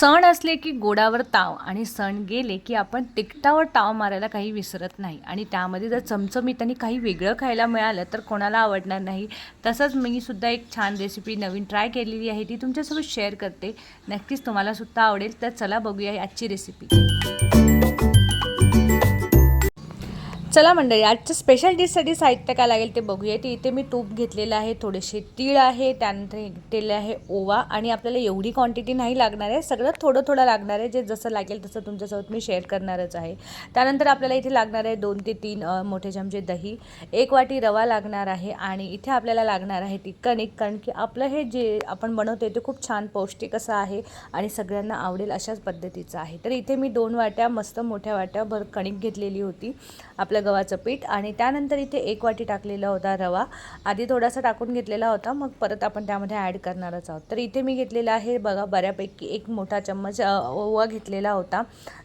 सण असले की गोडावर ताव आणि सण गेले की आपण तिकटावर ताव मारायला काही विसरत नाही. आणि त्यामध्ये जर चमचमीत आणि काही वेगळं खायला मिळालं तर कोणाला आवडणार नाही. तसंच मी सुद्धा एक छान रेसिपी नवीन ट्राय केलेली आहे ती तुमच्यासोबत शेअर करते. नक्कीच तुम्हाला सुद्धा आवडेल. तर चला बघूया आजची रेसिपी चला मंडळी आजच्या स्पेशल डिशसाठी साहित्य काय लागेल ते बघूया ते इथे मी तूप घेतलेलं आहे थोडेसे तीळ आहे त्यानंतर घेतलेले आहे ओवा आणि आपल्याला एवढी क्वांटिटी नाही लागणार आहे. सगळं थोडं थोडं लागणार आहे जे जसं लागेल तसं तुमच्यासोबत मी शेअर करणारच आहे. त्यानंतर आपल्याला इथे लागणार आहे दोन ते तीन मोठे चमचे दही. एक वाटी रवा लागणार आहे आणि इथे आपल्याला लागणार आहे ती कणिक कारण की आपलं हे जे आपण बनवतो ते खूप छान पौष्टिक असं आहे आणि सगळ्यांना आवडेल अशाच पद्धतीचं आहे. तर इथे मी दोन वाट्या मस्त मोठ्या वाट्या भर कणिक घेतलेली होती. आपलं गव्हाचं पीठ आणि त्यानंतर इथे एक वाटी टाकलेला होता रवा. आधी थोडासा टाकून घेतलेला होता मग परत आपण त्यामध्ये ॲड करणारच आहोत. तर इथे मी घेतलेला आहे बघा बऱ्यापैकी एक मोठा चम्मच ओवा घेतलेला होता.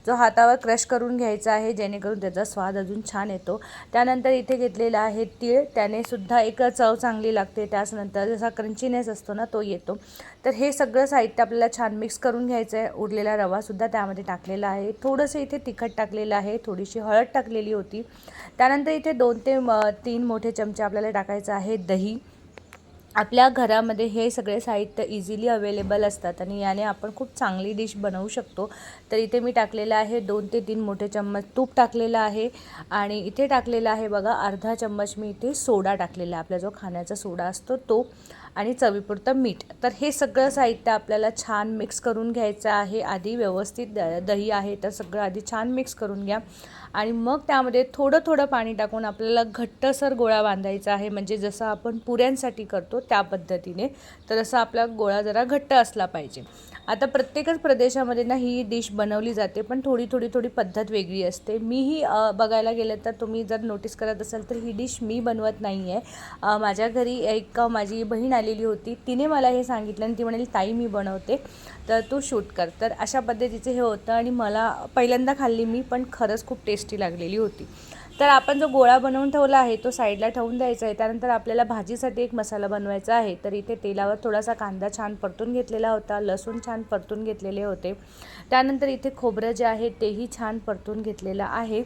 जो हातावर क्रश करून घ्यायचा आहे जेणेकरून त्याचा स्वाद अजून छान येतो. त्यानंतर इथे घेतलेला आहे तीळ. त्याने सुद्धा एक चव चांगली लागते त्याचनंतर जसा क्रंचीनेस असतो ना तो येतो. तर हे सगळं साहित्य आपल्याला छान मिक्स करून घ्यायचं आहे उरलेला रवासुद्धा त्यामध्ये टाकलेला आहे. थोडंसं इथे तिखट टाकलेलं आहे. थोडीशी हळद टाकलेली होती. त्यानंतर इथे दोन ते तीन मोठे चमचे आपल्याला टाकायचं आहे दही. आपल्या घरामध्ये हे सगळे साहित्य इझिली अवेलेबल असतात आणि याने आपण खूप चांगली डिश बनवू शकतो. तर इथे मी टाकलेलं आहे दोन ते तीन मोठे चम्मच तूप टाकलेलं आहे आणि इथे टाकलेलं आहे बघा अर्धा चम्मच मी इथे सोडा टाकलेला आहे. आपला जो खाण्याचा सोडा असतो तो. आणि चवीपुरतं मीठ. तर हे सगळं साहित्य आपल्याला छान मिक्स करून घ्यायचं आहे. आधी व्यवस्थित द दही आहे तर सगळं आधी छान मिक्स करून घ्या. आणि मग त्यामध्ये थोडं थोडं पाणी टाकून आपल्याला घट्टसर गोळा बांधायचा आहे. म्हणजे जसं आपण पुऱ्यांसाठी करतो त्या पद्धतीने तर असं आपला गोळा जरा घट्ट असला पाहिजे. आता प्रत्येकच प्रदेशामध्ये ना ही डिश बनवली जाते पण थोडी थोडी थोडी पद्धत वेगळी असते. मीही बघायला गेलं तर तुम्ही जर नोटीस करत असाल तर ही डिश मी बनवत नाही आहे माझ्या घरी एक माझी बहीण आलेली होती. तिने मला हे सांगितलं आणि ती म्हणाली ताई मी बनवते. तर तू शूट कर. तर अशा पद्धतीचं हे होतं आणि मला पहिल्यांदा खाल्ली मी पण खरंच खूप टेस्टी लागलेली होती. तर आपण जो गोळा बनवून ठेवला आहे तो साईडला ठेवून द्यायचा आहे. त्यानंतर आपल्याला भाजीसाठी एक मसाला बनवायचा आहे. तर इथे तेलावर थोडासा कांदा छान परतून घेतलेला होता. लसूण छान परतून घेतलेले होते. त्यानंतर इथे खोबरं जे आहे तेही छान परतून घेतलेलं आहे.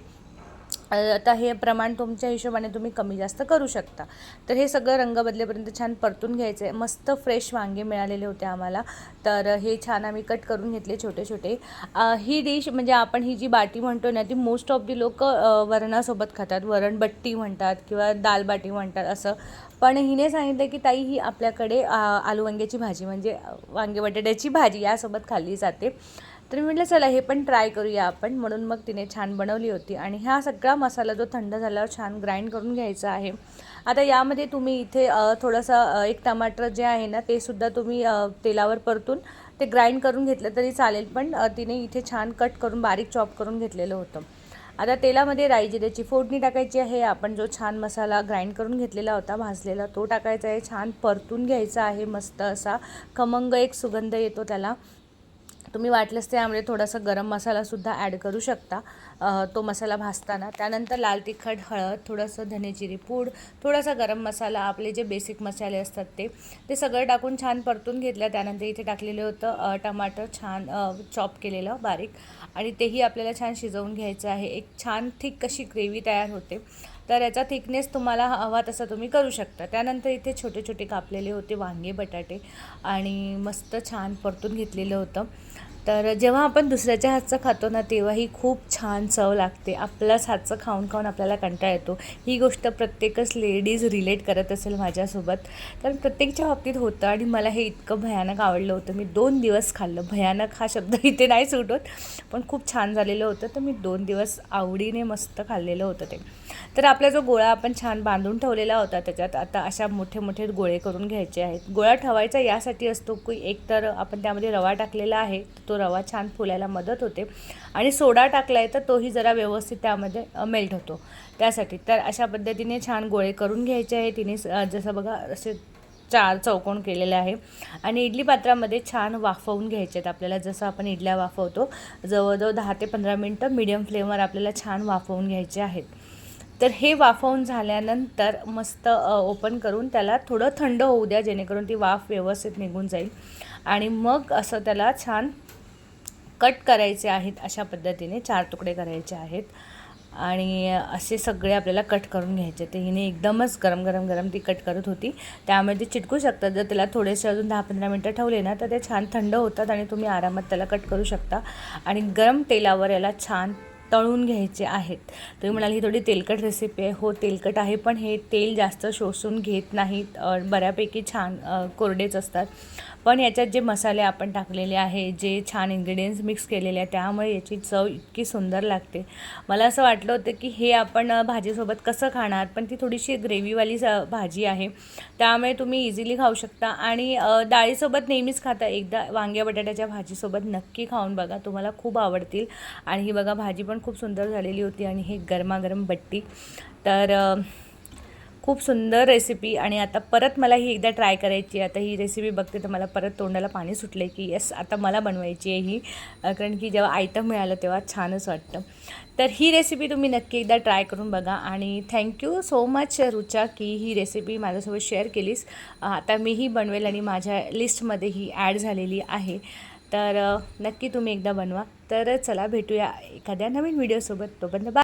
आता हे प्रमाण तुमच्या हिशोबाने तुम्ही कमी जास्त करू शकता. तर हे सगळं रंग बदलेपर्यंत छान परतून घ्यायचं आहे मस्त फ्रेश वांगे मिळालेले होते आम्हाला. तर हे छान आम्ही कट करून घेतले छोटे छोटे ही डिश म्हणजे आपण ही जी बाटी म्हणतो ना ती मोस्ट ऑफ दी लोक वरणासोबत खातात. वरणबट्टी म्हणतात किंवा दाल बाटी म्हणतात असं. पण हिने सांगितलं की ताई ही आपल्याकडे आलू वांग्याची भाजी म्हणजे वांगे बटाट्याची भाजी यासोबत खाल्ली जाते. तर मी म्हटलं चला हे पण ट्राय करूया आपण. म्हणून मग तिने छान बनवली होती. आणि हा सगळा मसाला जो थंड झाल्यावर छान ग्राइंड करून घ्यायचा आहे. आता यामध्ये तुम्ही इथे थोडंसं एक टमाटर जे आहे ना ते सुद्धा तुम्ही तेलावर परतून ते ग्राइंड करून घेतलं तरी चालेल. पण तिने इथे छान कट करून बारीक चॉप करून घेतलेलं होतं. आता तेलामध्ये राई जिऱ्याची फोडणी टाकायची आहे. आपण जो छान मसाला ग्राइंड करून घेतलेला होता भाजलेला तो टाकायचा आहे. छान परतून घ्यायचा आहे. मस्त असा खमंग एक सुगंध येतो त्याला. तुम्ही वाटलंच त्यामध्ये थोडासा गरम मसालासुद्धा ॲड करू शकता. तो मसाला भाजताना. त्यानंतर लाल तिखट हळद थोडंसं धनेजिरी पूड थोडासा गरम मसाला आपले जे बेसिक मसाले असतात ते ते सगळं टाकून छान परतून घेतलं त्यानंतर इथे टाकलेलं होतं टमाटर छान चॉप केलेलं बारीक आणि तेही आपल्याला छान शिजवून घ्यायचं आहे. एक छान थिक अशी ग्रेव्ही तयार होते. तर याचा थिकनेस तुम्हाला हवा तसा तुम्ही करू शकता. त्यानंतर इथे छोटे छोटे कापलेले होते वांगे बटाटे आणि मस्त छान परतून घेतलेलं होतं. तर जेव्हा आपण दुसऱ्याच्या हातचं खातो ना तेव्हाही खूप छान चव लागते. आपल्याच हातचं खाऊन खाऊन आपल्याला कंटाळा येतो. ही गोष्ट प्रत्येकच लेडीज रिलेट करत असेल माझ्यासोबत. कारण प्रत्येकच्या बाबतीत होतं आणि मला हे इतकं भयानक आवडलं होतं. मी दोन दिवस खाल्लं. भयानक हा शब्द इथे नाही सुटत पण खूप छान झालेलं होतं. तर मी दोन दिवस आवडीने मस्त खाल्लेलं होतं ते. तर आपला जो गोळा आपण छान बांधून ठेवलेला होता त्याच्यात आता अशा मोठे मोठे गोळे करून घ्यायचे आहेत. गोळा ठेवायचा यासाठी असतो की एक तर आपण त्यामध्ये रवा टाकलेला आहे तो रवा छान फुलायला मदत होते. आणि सोडा टाकला आहे तर तोही जरा व्यवस्थित त्यामध्ये मेल्ट होतो. त्यासाठी. तर अशा पद्धतीने छान गोळे करून घ्यायचे आहे. तिने जसं बघा असे चार चौकोन केलेले आहे. आणि इडली पात्रामध्ये छान वाफवून घ्यायचे आहेत आपल्याला. जसं आपण इडल्या वाफवतो जवळजवळ दहा ते पंधरा मिनटं मिडियम फ्लेमवर आपल्याला छान वाफवून घ्यायचे आहेत. तर हे वाफवून झाल्यानंतर मस्त ओपन करून त्याला थोडं थंड होऊ द्या जेणेकरून ती वाफ व्यवस्थित निघून जाईल. आणि मग असं त्याला छान कट करायचे आहेत अशा पद्धतीने चार तुकडे करायचे आहेत. आणि असे सगळे आपल्याला कट करून घ्यायचे ते हिने एकदमच गरम गरम गरम ती कट करत होती. त्यामुळे ते चिटकू शकतात. जर त्याला थोडेसे अजून दहा पंधरा मिनटं ठेवले ना तर ते छान थंड होतात आणि तुम्ही आरामात त्याला कट करू शकता. आणि गरम तेलावर याला छान तळून घ्यायचे आहेत. तुम्ही म्हणाल ही थोडी तेलकट रेसिपी आहे. हो तेलकट आहे पण हे तेल जास्त शोषून घेत नाहीत. बऱ्यापैकी छान कोरडेच असतात. पण याच्यात जे मसाले आपण टाकलेले आहे जे छान इन्ग्रेडियंट्स मिक्स केलेले आहे त्यामुळे याची चव इतकी सुंदर लागते. मला असं वाटलं होतं की हे आपण भाजीसोबत कसं खाणार पण ती थोडीशी ग्रेव्हीवाली स भाजी आहे. त्यामुळे तुम्ही इझिली खाऊ शकता आणि डाळीसोबत नेहमीच खाता. एकदा वांग्या बटाट्याच्या भाजीसोबत नक्की खाऊन बघा तुम्हाला खूप आवडतील. आणि ही बघा भाजी पण खूप सुंदर झालेली होती आणि हे गरमागरम बट्टी. तर खूप सुंदर रेसिपी आणि आता परत मला ही एकदा ट्राय करायची आता ही रेसिपी बघते तर मला परत तोंडाला पाणी सुटले की येस आता मला बनवायची आहे ही. कारण की जेव्हा आयटम मिळालं तेव्हा छानच वाटतं. तर ही रेसिपी तुम्ही नक्की एकदा ट्राय करून बघा आणि थँक्यू सो मच रुचा की ही रेसिपी माझ्यासोबत शेअर केलीस. आता मीही बनवेल आणि माझ्या लिस्टमध्ये ही ॲड झालेली आहे. तर नक्की तुम्ही एकदा बनवा. तर चला भेटूया एखाद्या नवीन व्हिडिओसोबत तोपर्यंत बाय